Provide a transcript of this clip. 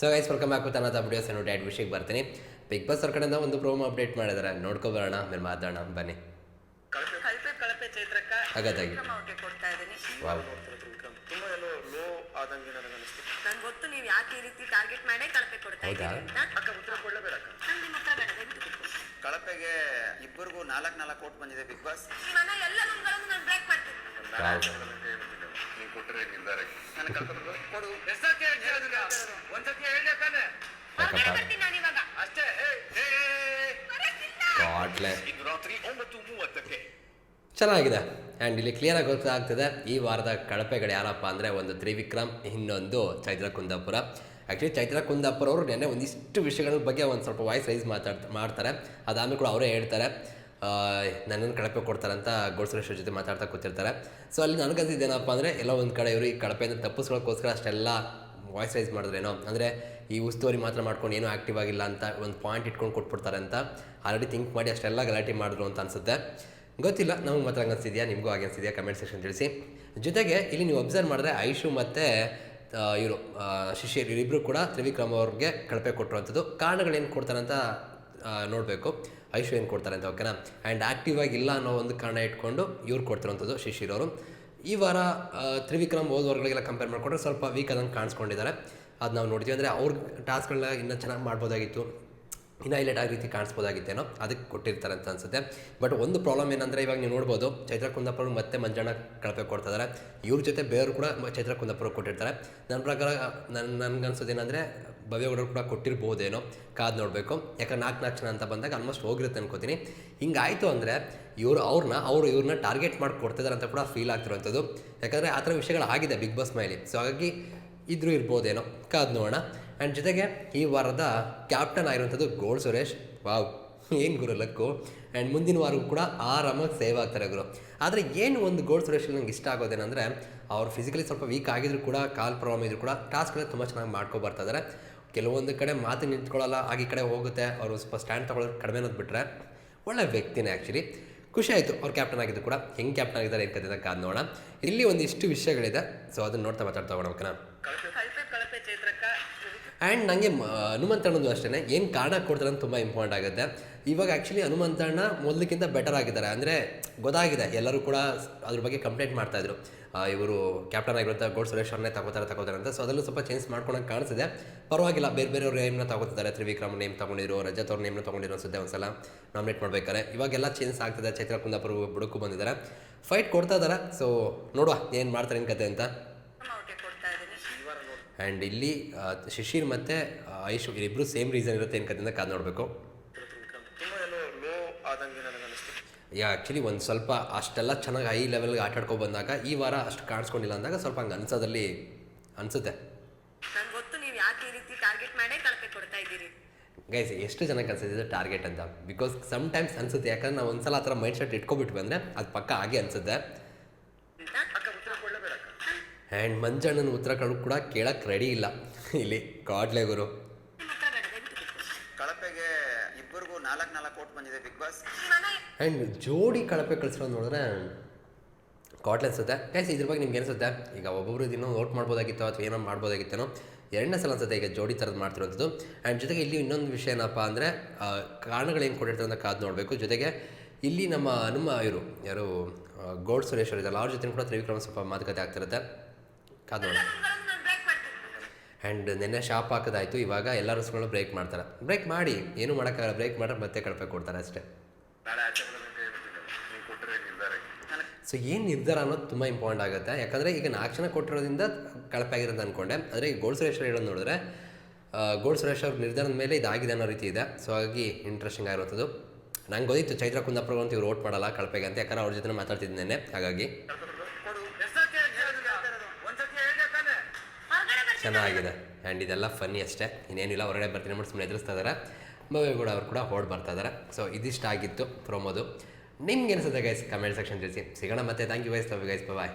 So guys welcome back with ಅನ್ನೋದು videos ನೋಡಿ dad ವಿಷಯಕ್ಕೆ ಬರ್ತೀನಿ ಬಿಗ್ ಬಾಸ್ ಅವ್ರ ಕಡೆಯಿಂದ ಒಂದು ಪ್ರೋಮೋ ಅಪ್ಡೇಟ್ ಮಾಡಿದ್ದಾರೆ ನೋಡ್ಕೊಬರೋಣ ಆಮೇಲೆ ಮಾತಾಡೋಣ. ಬನ್ನಿ. ಕಳಪೆ ಕಳಪೆ ಚೈತ್ರಕ್ಕ ಕೊಡ್ತಾ ಇದ್ದೀನಿ ವಾವ್ ತುಂಬಾ ಎಲ್ಲೋ ಲೋ ಆದಂಗೆ ನನಗೆ ಅನಿಸ್ತು ನನ್ಗೆ ಗೊತ್ತು ನೀವು ಯಾಕೆ ಈ ರೀತಿ ಟಾರ್ಗೆಟ್ ಮಾಡೇ ಕಳಪೆ ಕೊಡ್ತಾ ಹೌದಾ? ಇದ್ದೀರಿ ಅಂತ. ಅಕ್ಕ ಉತ್ತರ ಕೊಡಲೇಬೇಡ ಅಕ್ಕ. ನಂಗೆ ನಿಮ್ಮ ಹತ್ರ ಬೇಡ ದಯವಿಟ್ಟು ಕೂತ್ಕೊಳ್ಳಿ. ಕಳಪೆಗೆ ಇಬ್ಬರಿಗೂ ನಾಲ್ಕು ನಾಲ್ಕು ಕೋಟ್ ಬಂದಿದೆ ಬಿಗ್ ಬಾಸ್ ಮನೆ ಎಲ್ಲ ರೂಮ್ಗಳನ್ನು ನಾನು ಬ್ರೇಕ್ ಮಾಡ್ತೀನಿ. ನೀವು ಕೊಟ್ಟರೆ ಕೊಡು. ಒಂದ್ಸತಿ ಹೇಳ್ಬೇಕಾನೆ ಅಷ್ಟೇ. ಇಂದು ರಾತ್ರಿ ಒಂಬತ್ತು ಮೂವತ್ತಕ್ಕೆ. ಚೆನ್ನಾಗಿದೆ. ಆ್ಯಂಡ್ ಇಲ್ಲಿ ಕ್ಲಿಯರಾಗಿ ಗೊತ್ತಾಗ್ತದೆ. ಈ ವಾರದ ಕಳಪೆಗಳು ಯಾರಪ್ಪ ಅಂದರೆ ಒಂದು ತ್ರಿವಿಕ್ರಮ್ ಇನ್ನೊಂದು ಚೈತ್ರ ಕುಂದಾಪುರ ಆ್ಯಕ್ಚುಲಿ ಚೈತ್ರ ಕುಂದಾಪುರ ಅವರು ನೆನ್ನೆ ಒಂದಿಷ್ಟು ವಿಷಯಗಳ ಬಗ್ಗೆ ಒಂದು ಸ್ವಲ್ಪ ವಾಯ್ಸ್ ರೈಸ್ ಮಾತಾಡ್ತಾ ಮಾಡ್ತಾರೆ. ಅದಾದ್ಮೇಲೆ ಕೂಡ ಅವರೇ ಹೇಳ್ತಾರೆ. ನನ್ನನ್ನು ಕಳಪೆ ಕೊಡ್ತಾರೆ ಅಂತ ಗೋಡ್ಸುರೇಶ್ವರ ಜೊತೆ ಮಾತಾಡ್ತಾ ಕೂತಿರ್ತಾರೆ. ಸೊ ಅಲ್ಲಿ ನನಗಂತಿದ್ದೇನಪ್ಪ ಅಂದರೆ, ಎಲ್ಲೋ ಒಂದು ಕಡೆ ಇವರು ಈ ಕಳಪೆಯಿಂದ ತಪ್ಪಿಸ್ಕೊಳ್ಳೋಕ್ಕೋಸ್ಕರ ಅಷ್ಟೆಲ್ಲ ವಾಯ್ಸ್ ರೈಸ್ ಮಾಡಿದ್ರೇನೋ? ಅಂದರೆ, ಈ ಉಸ್ತುವಾರಿ ಮಾತ್ರ ಮಾಡ್ಕೊಂಡು ಏನೂ ಆ್ಯಕ್ಟಿವ್ ಆಗಿಲ್ಲ ಅಂತ ಒಂದು ಪಾಯಿಂಟ್ ಇಟ್ಕೊಂಡು ಕೊಟ್ಬಿಡ್ತಾರೆ ಅಂತ ಆಲ್ರೆಡಿ ಥಿಂಕ್ ಮಾಡಿ ಅಷ್ಟೆಲ್ಲ ಗಲಾಟೆ ಮಾಡಿದ್ರು ಅಂತ ಅನಿಸುತ್ತೆ. ಗೊತ್ತಿಲ್ಲ, ನಮಗೆ ಮಾತ್ರ ಹಂಗೆ ಅನಿಸಿದ್ಯಾ? ನಿಮಗೂ ಹಾಗೆ ಅನಿಸಿದೆಯಾ? ಕಮೆಂಟ್ ಸೆಕ್ಷನ್ ತಿಳಿಸಿ. ಜೊತೆಗೆ ಇಲ್ಲಿ ನೀವು ಅಬ್ಸರ್ವ್ ಮಾಡಿದ್ರೆ ಐಶು ಮತ್ತು ಇವರು ಶಿಷ್ಯರು ಇವರಿಬ್ಬರು ಕೂಡ ತ್ರಿವಿಕ್ರಮ್ ಅವ್ರಿಗೆ ಕಳಪೆ ಕೊಟ್ಟಿರುವಂಥದ್ದು. ಕಾರಣಗಳೇನು ಕೊಡ್ತಾರಂತ ನೋಡಬೇಕು. ಐಶು ಏನು ಕೊಡ್ತಾರೆ ಅಂತ ಓಕೆನಾ ಆ್ಯಂಡ್ ಆ್ಯಕ್ಟಿವ್ ಆಗಿಲ್ಲ ಅನ್ನೋ ಒಂದು ಕಾರಣ ಇಟ್ಕೊಂಡು ಇವ್ರು ಕೊಡ್ತಿರೋಂಥದ್ದು ಶಿಶಿರವರು ಈ ವಾರ ತ್ರಿವಿಕ್ರಮ್ ಓದೋರ್ಗಳಿಗೆಲ್ಲ ಕಂಪೇರ್ ಮಾಡಿಕೊಂಡ್ರೆ ಸ್ವಲ್ಪ ವೀಕ್ ಆದಂಗೆ ಕಾಣಿಸ್ಕೊಂಡಿದ್ದಾರೆ. ಅದು ನಾವು ನೋಡ್ತೀವಿ. ಅಂದರೆ ಅವ್ರ ಟಾಸ್ಕ್ಗಳನ್ನ ಇನ್ನೂ ಚೆನ್ನಾಗಿ ಮಾಡ್ಬೋದಾಗಿತ್ತು. ಇನ್ನು ಹೈಲೈಟ್ ಆಗಿ ರೀತಿ ಕಾಣಿಸ್ಬೋದಾಗಿತ್ತೇನೋ? ಅದಕ್ಕೆ ಕೊಟ್ಟಿರ್ತಾರೆ ಅಂತ ಅನ್ಸುತ್ತೆ. ಬಟ್ ಒಂದು ಪ್ರಾಬ್ಲಮ್ ಏನಂದರೆ ಇವಾಗ ನೀವು ನೋಡ್ಬೋದು ಚೈತ್ರ ಕುಂದಾಪುರ ಮತ್ತೆ ಮಂಜಣ್ಣ ಕಳಪೆ ಕೊಡ್ತಾ ಇದ್ದಾರೆ ಇವ್ರ ಜೊತೆ ಬೇರೆಯವರು ಕೂಡ ಚೈತ್ರ ಕುಂದಾಪುರ ಕೊಟ್ಟಿರ್ತಾರೆ. ನನ್ನ ಪ್ರಕಾರ ನನ್ನ ನನ್ಗೆ ಅನ್ಸೋದೇನೆಂದರೆ ಭವ್ಯಗೌಡರು ಕೂಡ ಕೊಟ್ಟಿರ್ಬೋದೇನೋ ಕಾದು ನೋಡಬೇಕು. ಯಾಕಂದ್ರೆ ನಾಲ್ಕು ನಾಲ್ಕು ಜನ ಅಂತ ಬಂದಾಗ ಆಲ್ಮೋಸ್ಟ್ ಹೋಗಿರುತ್ತೆ ಅನ್ಕೋತೀನಿ. ಹಿಂಗಾಯಿತು ಅಂದರೆ ಇವರು ಅವ್ರನ್ನ ಅವರು ಇವ್ರನ್ನ ಟಾರ್ಗೆಟ್ ಮಾಡಿ ಕೊಡ್ತಿದ್ದಾರೆ ಅಂತ ಕೂಡ ಫೀಲ್ ಆಗ್ತಿರೋವಂಥದ್ದು. ಯಾಕಂದರೆ ಆ ಥರ ವಿಷಯಗಳು ಆಗಿದೆ ಬಿಗ್ ಬಾಸ್ ಮೇಲೆ. ಸೊ ಹಾಗಾಗಿ ಇದ್ರೂ ಇರ್ಬೋದೇನೋ ಕಾದು ನೋಡೋಣ. ಆ್ಯಂಡ್ ಜೊತೆಗೆ ಈ ವಾರದ ಕ್ಯಾಪ್ಟನ್ ಆಗಿರುವಂಥದ್ದು ಗೋಲ್ ಸುರೇಶ್ ವಾವ್ ಏನು ಗುರು ಲಕ್ಕು. ಆ್ಯಂಡ್ ಮುಂದಿನ ವಾರವೂ ಕೂಡ ಆರಾಮಾಗಿ ಸೇವ್ ಆಗ್ತಾರೆ ಗುರು. ಆದರೆ ಏನು ಒಂದು ಗೋಲ್ಡ್ ಸುರೇಶ್ ನಂಗೆ ಇಷ್ಟ ಆಗೋದೇನೆಂದರೆ, ಅವ್ರು ಫಿಸಿಕಲಿ ಸ್ವಲ್ಪ ವೀಕ್ ಆಗಿದ್ರು ಕೂಡ, ಕಾಲ್ ಪ್ರಾಬ್ಲಮ್ ಇದ್ರು ಕೂಡ ಟಾಸ್ಕ್ಗಳನ್ನ ತುಂಬ ಚೆನ್ನಾಗಿ ಮಾಡ್ಕೊ ಕೆಲವೊಂದು ಕಡೆ ಮಾತು ನಿಂತ್ಕೊಳ್ಳಲ್ಲ ಆಗ ಕಡೆ ಹೋಗುತ್ತೆ, ಅವರು ಸ್ವಲ್ಪ ಸ್ಟ್ಯಾಂಡ್ ತೊಗೊಳ್ಳೋದು ಕಡಿಮೆ ಅನ್ನೋದು ಬಿಟ್ಟರೆ ಒಳ್ಳೆ ವ್ಯಕ್ತಿನೇ ಆ್ಯಕ್ಚುಲಿ ಖುಷಿ ಆಯಿತು, ಅವ್ರು ಕ್ಯಾಪ್ಟನ್ ಆಗಿದ್ದು ಕೂಡ. ಹೆಂಗೆ ಕ್ಯಾಪ್ಟನ್ ಆಗಿದ್ದಾರೆ ಅಂತ ಕಾದ್ ನೋಡೋಣ. ಇಲ್ಲಿ ಒಂದಿಷ್ಟು ವಿಷಯಗಳಿದೆ ಸೊ ಅದನ್ನ ನೋಡ್ತಾ ಮಾತಾಡ್ತಾ ಹೋಗೋಣ ಓಕೆನಾ ಕಳಪೆ ಕಳಪೆ ಚೈತ್ರಕ್ಕ ಆ್ಯಂಡ್ ನನಗೆ ಹನುಮಂತಣ್ಣದು ಅಷ್ಟೇ ಏನು ಕಾರಣ ಕೊಡ್ತಾರೆ ಅಂತ ತುಂಬ ಇಂಪಾರ್ಟೆಂಟ್ ಆಗುತ್ತೆ. ಇವಾಗ ಆ್ಯಕ್ಚುಲಿ ಹನುಮಂತಣ್ಣ ಮೊದಲಕ್ಕಿಂತ ಬೆಟರ್ ಆಗಿದ್ದಾರೆ. ಅಂದರೆ ಗೊತ್ತಾಗಿದೆ. ಎಲ್ಲರೂ ಕೂಡ ಅದ್ರ ಬಗ್ಗೆ ಕಂಪ್ಲೇಂಟ್ ಮಾಡ್ತಾಯಿದ್ರು ಇವರು ಕ್ಯಾಪ್ಟನ್ ಆಗಿರುವಂಥ ಗೋಡ್ ಸುರೇಶ್ ಅವ್ರನ್ನೇ ತಗೋತಾರೆ ತಗೋತಾರೆ ಅಂತ. ಸೊ ಅದರಲ್ಲೂ ಸ್ವಲ್ಪ ಚೇಂಜ್ ಮಾಡ್ಕೊಳಕ್ಕೆ ಕಾಣಿಸಿದೆ. ಪರವಾಗಿಲ್ಲ, ಬೇರೆ ಬೇರೆಯವ್ರ ನೇಮ್ನ ತಗೋತಿದ್ದಾರೆ. ತ್ರಿವಿಕ್ರಮ್ ನೇಮ್ ತೊಗೊಂಡಿರೋ ರಜತ್ ಅವ್ರ ನೇಮ್ನ ತೊಗೊಂಡಿರೋ ಅನ್ಸುತ್ತೆ ಒಂದ್ಸಲ. ನಾಮಿನೇಟ್ ಮಾಡ್ಬೇಕಾರೆ ಇವಾಗೆಲ್ಲ ಚೇಂಜ್ ಆಗ್ತಿದೆ. ಚೈತ್ರ ಕುಂದಾಪುರ ಬುಡಕ್ಕೂ ಬಂದಿದ್ದಾರೆ. ಫೈಟ್ ಕೊಡ್ತಾ ಇದ್ದಾರೆ. ಸೊ ನೋಡುವ ಏನು ಮಾಡ್ತಾರೆ ಏನು ಕತೆ ಅಂತ ವಿಕ್ರಮ್ ಅವ್ರಿಗೆ ಕೊಡ್ತಾ ಇದ್ದೀನಿ ಆ್ಯಂಡ್ ಇಲ್ಲಿ ಶಿಶಿರ್ ಮತ್ತು ಆಯುಷ್ ಇಬ್ಬರು ಸೇಮ್ ರೀಸನ್ ಇರುತ್ತೆ ಏನು ಕತೆಯಿಂದ ಕಾದು ನೋಡಬೇಕು. ಯಾ ಆ್ಯಕ್ಚುಲಿ ಒಂದು ಸ್ವಲ್ಪ ಅಷ್ಟೆಲ್ಲ ಚೆನ್ನಾಗಿ ಹೈ ಲೆವೆಲ್ಗೆ ಆಟ ಆಡ್ಕೊ ಬಂದಾಗ ಈ ವಾರ ಅಷ್ಟು ಕಾಣಿಸ್ಕೊಂಡಿಲ್ಲ ಅಂದಾಗ ಸ್ವಲ್ಪ ಹಂಗೆ ಅನ್ಸೋದಲ್ಲಿ ಅನಿಸುತ್ತೆ. ನನ್ಗೆ ಗೊತ್ತು ನೀವು ಯಾಕೆ ಈ ರೀತಿ ಟಾರ್ಗೆಟ್ ಮಾಡೇ ಕಳಪೆ ಕೊಡ್ತಾ ಇದ್ದೀರಿ. ಗೈಸ್ ಎಷ್ಟು ಜನಕ್ಕೆ ಅನ್ಸುತ್ತೆ ಟಾರ್ಗೆಟ್ ಅಂತ? ಬಿಕಾಸ್ ಸಮ್ ಟೈಮ್ಸ್ ಅನಿಸುತ್ತೆ ಯಾಕಂದ್ರೆ ನಾವು ಒಂದ್ಸಲ ಆ ಥರ ಮೈಂಡ್ ಸೆಟ್ ಇಟ್ಕೊಬಿಟ್ವಿ ಅಂದರೆ ಅದು ಪಕ್ಕ ಹಾಗೆ ಅನ್ಸುತ್ತೆ ಅಂತ ಅಕ್ಕ ಉತ್ತರ ಕೊಡಲೇಬೇಡ ಅಕ್ಕ ಆ್ಯಂಡ್ ಮಂಜಣ್ಣನ ಉತ್ತರ ಕೂಡ ಕೇಳಕ್ಕೆ ರೆಡಿ ಇಲ್ಲ. ಇಲ್ಲಿ ಕಾಡ್ಲೆ ಗುರು. ಕಳಪೆಗೆ ಇಬ್ಬರಿಗೂ ನಾಲ್ಕು ನಾಲ್ಕು ಕೋಟ್ ಬಂದಿದೆ ಬಿಗ್ ಬಾಸ್ ಆ್ಯಂಡ್ ಜೋಡಿ ಕಳಪೆ ಕಳಿಸಿರೋದು ನೋಡಿದ್ರೆ ಕಾಟ್ಲೆ ಅನ್ಸುತ್ತೆ. ಕೈಸ್ ಇದ್ರ ಬಗ್ಗೆ ನಿಮ್ಗೆ ಅನಿಸುತ್ತೆ ಈಗ ಒಬ್ಬೊಬ್ರು ಇದನ್ನು ನೋಟ್ ಮಾಡ್ಬೋದಾಗಿತ್ತು ಅಥವಾ ಏನೋ ಮಾಡ್ಬೋದಾಗಿತ್ತೇನೋ ಎರಡನೇ ಸಲ ಅನ್ಸುತ್ತೆ ಈಗ ಜೋಡಿ ಥರದ್ದು ಮಾಡ್ತಿರೋದು ಆ್ಯಂಡ್ ಜೊತೆಗೆ ಇಲ್ಲಿ ಇನ್ನೊಂದು ವಿಷಯ ಏನಪ್ಪ ಅಂದರೆ ಕಾರಣಗಳೇನು ಕೊಟ್ಟಿರ್ತಾರೆ ಅಂತ ಕಾದು ನೋಡಬೇಕು. ಜೊತೆಗೆ ಇಲ್ಲಿ ನಮ್ಮ ನಮ್ಮ ಇವರು ಯಾರು ಗೋಡ್ ಗೌಡ್ ಸುರೇಶ್ ಅವರು ಇದ್ದಾರೆ. ಅವ್ರ ಜೊತೆ ಕೂಡ ತ್ರಿವಿಕ್ರಮ ಸ್ವಲ್ಪ ಮಾತುಕತೆ ಆಗ್ತಿರುತ್ತೆ. ಕಾದು ನೋಡೋಣ ರೂಮ್ಗಳನ್ನು ನಾನು ಆ್ಯಂಡ್ ನಿನ್ನೆ ಶಾಪ್ ಹಾಕೋದಾಯ್ತು, ಇವಾಗ ಎಲ್ಲ ರೂಲ್ಸ್ಗಳು ಬ್ರೇಕ್ ಮಾಡ್ತಾರೆ. ಬ್ರೇಕ್ ಮಾಡಿ, ಏನು ಮಾಡೋಕ್ಕಾಗಲ್ಲ ಬ್ರೇಕ್ ಮಾಡ್ರೆ ಮತ್ತೆ ಕಳಪೆ ಕೊಡ್ತಾರೆ ಅಷ್ಟೇ. ಸೊ ಏನು ನಿರ್ಧಾರ ಅನ್ನೋದು ತುಂಬ ಇಂಪಾರ್ಟೆಂಟ್ ಆಗುತ್ತೆ. ಯಾಕಂದರೆ ಈಗ ನಾಲ್ಕು ಜನ ಕೊಟ್ಟಿರೋದ್ರಿಂದ ಕಳಪೆ ಆಗಿರೋದು ಅಂದ್ಕೊಂಡೆ ಆದರೆ ಈಗ ಗೋಲ್ಡ್ ಸುರೇಶ್ ಹೇಳೋದು ನೋಡಿದ್ರೆ ಗೋಲ್ಡ್ ಸುರೇಶ್ ಅವ್ರ ನಿರ್ಧಾರದ ಮೇಲೆ ಇದಾಗಿದೆ ಅನ್ನೋ ರೀತಿ ಇದೆ. ಸೊ ಹಾಗಾಗಿ ಇಂಟ್ರೆಸ್ಟಿಂಗ್ ಆಗಿರೋದು. ನಂಗೆ ಗೊತ್ತಿತ್ತು ಚೈತ್ರ ಕುಂದಾಪುರ ಅಂತ ಇವ್ರು ಓಟ್ ಮಾಡಲ್ಲ ಕಳಪೆಗೆ ಅಂತ, ಯಾಕಂದ್ರೆ ಅವ್ರ ಜೊತೆ ಮಾತಾಡ್ತಿದ್ದೇನೆ ಹಾಗಾಗಿ ಕೊಡು ಎಷ್ಟೊತ್ತಿ ಒಂದ್ಸತಿ ಹೇಳ್ಬೇಕಾನೆ ಹೊರಗಡೆ ಬರ್ತೀನಿ ಚೆನ್ನಾಗಿದೆ. ಆ್ಯಂಡ್ ಇದೆಲ್ಲ ಫನ್ನಿ ಅಷ್ಟೇ. ಇನ್ನೇನಿಲ್ಲ, ಹೊರಗಡೆ ಬರ್ತೀನಿ ಮಾಡಿ ಸುಮ್ಮನೆ ಎದುರಿಸ್ತಾ ಇದ್ದಾರೆ ಕೂಡ, ಅವ್ರು ಕೂಡ ಹೋಡ್ ಬರ್ತಾ ಇದ್ದಾರೆ ಸೊ ಇದಿಷ್ಟ ಆಗಿತ್ತು ಪ್ರೊಮೋದು ನಿಮ್ಗೆ ಅನಿಸುತ್ತೆ ಗೈಸ್ ಕಮೆಂಟ್ ಸೆಕ್ಷನ್ ತಿಳಿಸಿ. ಸಿಗೋಣ ಮತ್ತೆ. Thank you guys love guys bye